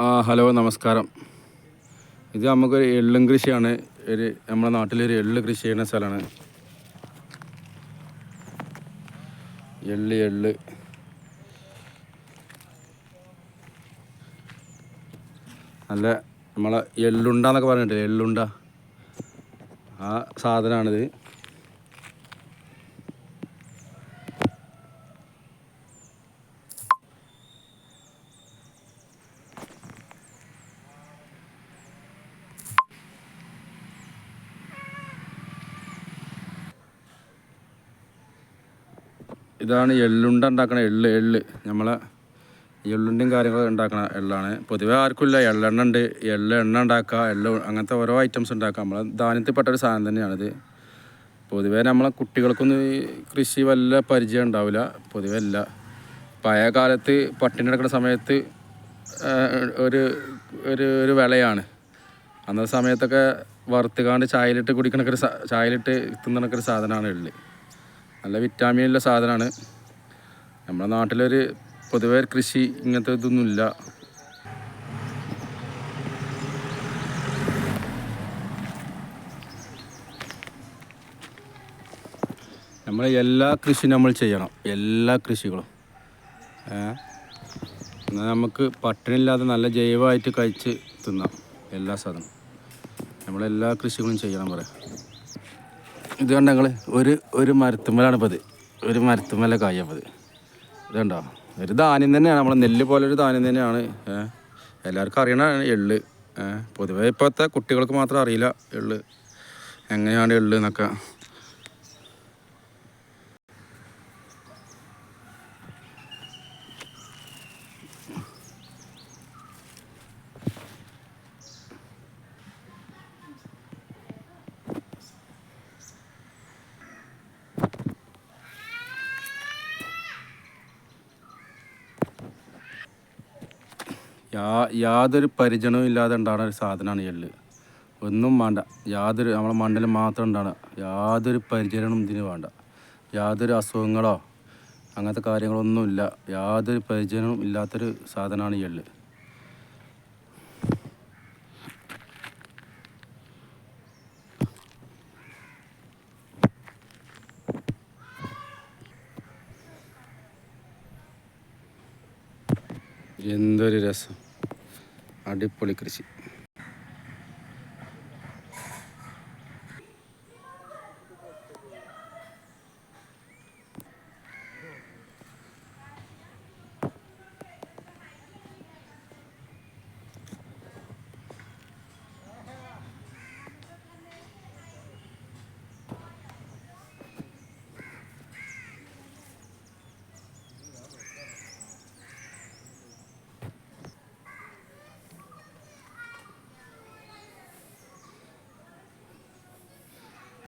ആ ഹലോ നമസ്കാരം. ഇത് നമുക്കൊരു എള്ളും കൃഷിയാണ്. ഒരു നമ്മുടെ നാട്ടിലൊരു എള്ള് കൃഷി ചെയ്യുന്ന സ്ഥലമാണ്. എള്ള് എള്ള്. നല്ല നമ്മളെ എള്ളുണ്ട എന്നൊക്കെ പറഞ്ഞിട്ട് എള്ളുണ്ട. ആ സാധനമാണിത്. ഇതാണ് എള്ളുണ്ട ഉണ്ടാക്കണ എള്ള് എള്ള്. നമ്മളെ എള്ളുണ്ടയും കാര്യങ്ങളും ഉണ്ടാക്കണ എള്ളാണ്. പൊതുവേ ആർക്കുമില്ല. എള്ളെണ്ണ ഉണ്ട്. എള്ള് എണ്ണ ഉണ്ടാക്കുക എള്ള് അങ്ങനത്തെ ഓരോ ഐറ്റംസ് ഉണ്ടാക്കുക. നമ്മളെ ധാന്യത്തിൽപ്പെട്ട ഒരു സാധനം തന്നെയാണിത്. പൊതുവേ നമ്മളെ കുട്ടികൾക്കൊന്നും ഈ കൃഷി വല്ല പരിചയം ഉണ്ടാവില്ല. പൊതുവേ അല്ല പഴയ കാലത്ത് പട്ടിണി കിടക്കുന്ന സമയത്ത് ഒരു ഒരു ഒരു വിളയാണ്. അന്നത്തെ സമയത്തൊക്കെ വറുത്തുകാണ്ട് ചായയിലിട്ട് കുടിക്കണക്കൊരു ചായയിലിട്ട് തിന്നണക്കൊരു സാധനമാണ് എള്ള്. നല്ല വിറ്റാമിനുള്ള സാധനമാണ് നമ്മുടെ നാട്ടിലൊരു പൊതുവേ കൃഷി ഇങ്ങനത്തെ ഇതൊന്നുമില്ല. നമ്മൾ എല്ലാ കൃഷിയും നമ്മൾ ചെയ്യണം. എല്ലാ കൃഷികളും. എന്നാൽ നമുക്ക് പട്ടിണില്ലാതെ നല്ല ജൈവമായിട്ട് കഴിച്ച് തിന്നാം. എല്ലാ സാധനവും. നമ്മളെല്ലാ കൃഷികളും ചെയ്യണം പറയാം. ഇത് കണ്ട ഞങ്ങൾ ഒരു ഒരു മരത്തുമ്മലാണ് ഇപ്പോൾ ഒരു മരത്തുമ്മല കായപ്പത് ഇത് കണ്ടോ? ഒരു ധാന്യം തന്നെയാണ്. നമ്മളെ നെല്ല് പോലെ ഒരു ധാന്യം തന്നെയാണ്. എല്ലാവർക്കും അറിയണതാണ് എള്ള്. പൊതുവേ ഇപ്പോഴത്തെ കുട്ടികൾക്ക് മാത്രം അറിയില്ല എള്ള്. എങ്ങനെയാണ് എള്ള് എന്നൊക്കെ. യാ യാതൊരു പരിചരണവും ഇല്ലാതെ ഉണ്ടാകുന്ന ഒരു സാധനമാണ് എള്ള്. ഒന്നും വേണ്ട. യാതൊരു നമ്മളെ മണ്ണിൽ മാത്രം ഉണ്ടാകുക യാതൊരു പരിചരണവും ഇതിന് വേണ്ട. യാതൊരു അസുഖങ്ങളോ അങ്ങനത്തെ കാര്യങ്ങളൊന്നുമില്ല യാതൊരു പരിചരണവും ഇല്ലാത്തൊരു സാധനമാണ് എള്ള്. എന്തൊരു രസം. അടിപൊളി കൃഷി.